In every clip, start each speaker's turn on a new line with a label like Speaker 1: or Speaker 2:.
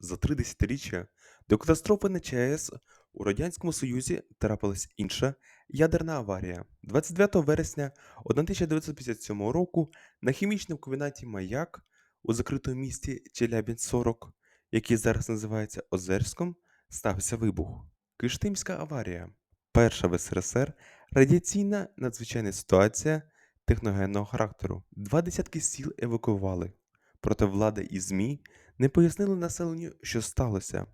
Speaker 1: За три десятиріччя до катастрофи на ЧАЕС у Радянському Союзі трапилась інша ядерна аварія. 29 вересня 1957 року на хімічному комбінаті Маяк у закритому місті Челябінськ-40, який зараз називається Озерськом, стався вибух. Киштимська аварія. Перша в СРСР радіаційна надзвичайна ситуація техногенного характеру. Два десятки сіл евакуювали. Проте влада і ЗМІ не пояснили населенню, що сталося.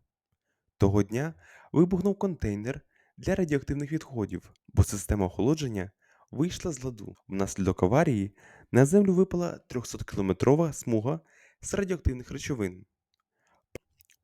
Speaker 1: Того дня вибухнув контейнер для радіоактивних відходів, бо система охолодження вийшла з ладу. Внаслідок аварії на землю випала 300-кілометрова смуга з радіоактивних речовин.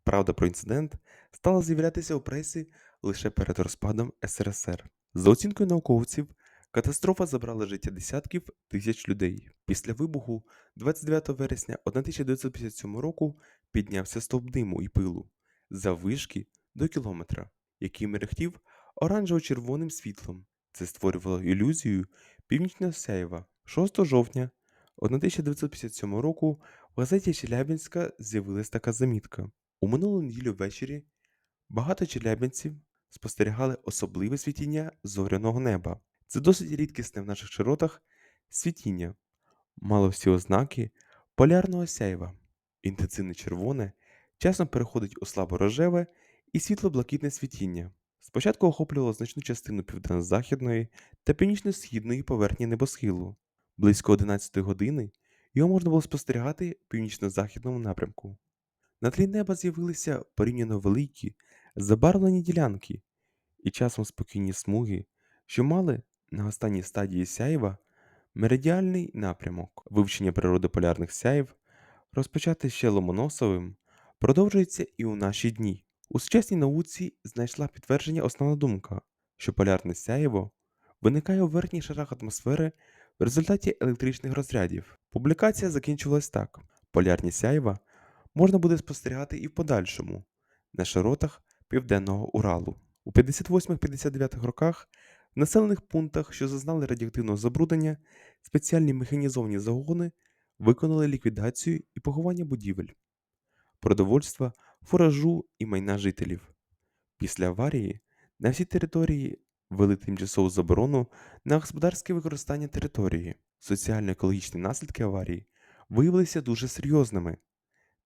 Speaker 1: Правда про інцидент стала з'являтися у пресі лише перед розпадом СРСР. За оцінкою науковців, катастрофа забрала життя десятків тисяч людей. Після вибуху 29 вересня 1957 року піднявся стовп диму і пилу заввишки до кілометра, який мерехтів оранжево-червоним світлом. Це створювало ілюзію північного сяєва. 6 жовтня 1957 року в газеті Челябінська з'явилась така замітка. У минулу неділю ввечері багато челябінців спостерігали особливе світіння зоряного неба. Це досить рідкісне в наших широтах світіння. Мало всі ознаки полярного сяйва. Інтенсивне червоне часом переходить у слабо-рожеве і світло-блакитне світіння. Спочатку охоплювало значну частину південно-західної та північно-східної поверхні небосхилу. Близько 11 години його можна було спостерігати в північно-західному напрямку. На тлі неба з'явилися порівняно великі, забарвлені ділянки і часом спокійні смуги, що мали на останній стадії сяєва меридіальний напрямок. Вивчення природи полярних сяїв, розпочате ще Ломоносовим, продовжується і у наші дні. У сучасній науці знайшла підтвердження основна думка, що полярне сяєво виникає у верхніх шарах атмосфери в результаті електричних розрядів. Публікація закінчилась так: полярні сяєва можна буде спостерігати і в подальшому на широтах Південного Уралу. У 58-59 роках в населених пунктах, що зазнали радіоактивного забруднення, спеціальні механізовані загони виконали ліквідацію і поховання будівель, продовольства, фуражу і майна жителів. Після аварії на всій території ввели тимчасову заборону на господарське використання території. Соціально-екологічні наслідки аварії виявилися дуже серйозними.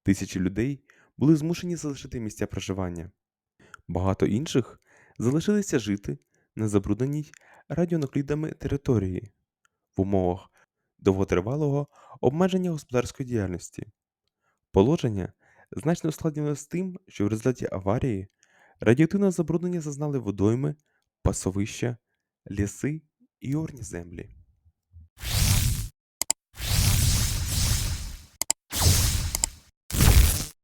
Speaker 1: Тисячі людей були змушені залишити місця проживання. Багато інших залишилися жити на забрудненій радіонуклідами території в умовах довготривалого обмеження господарської діяльності. Положення значно ускладнилось тим, що в результаті аварії радіоактивного забруднення зазнали водойми, пасовища, ліси і орні землі.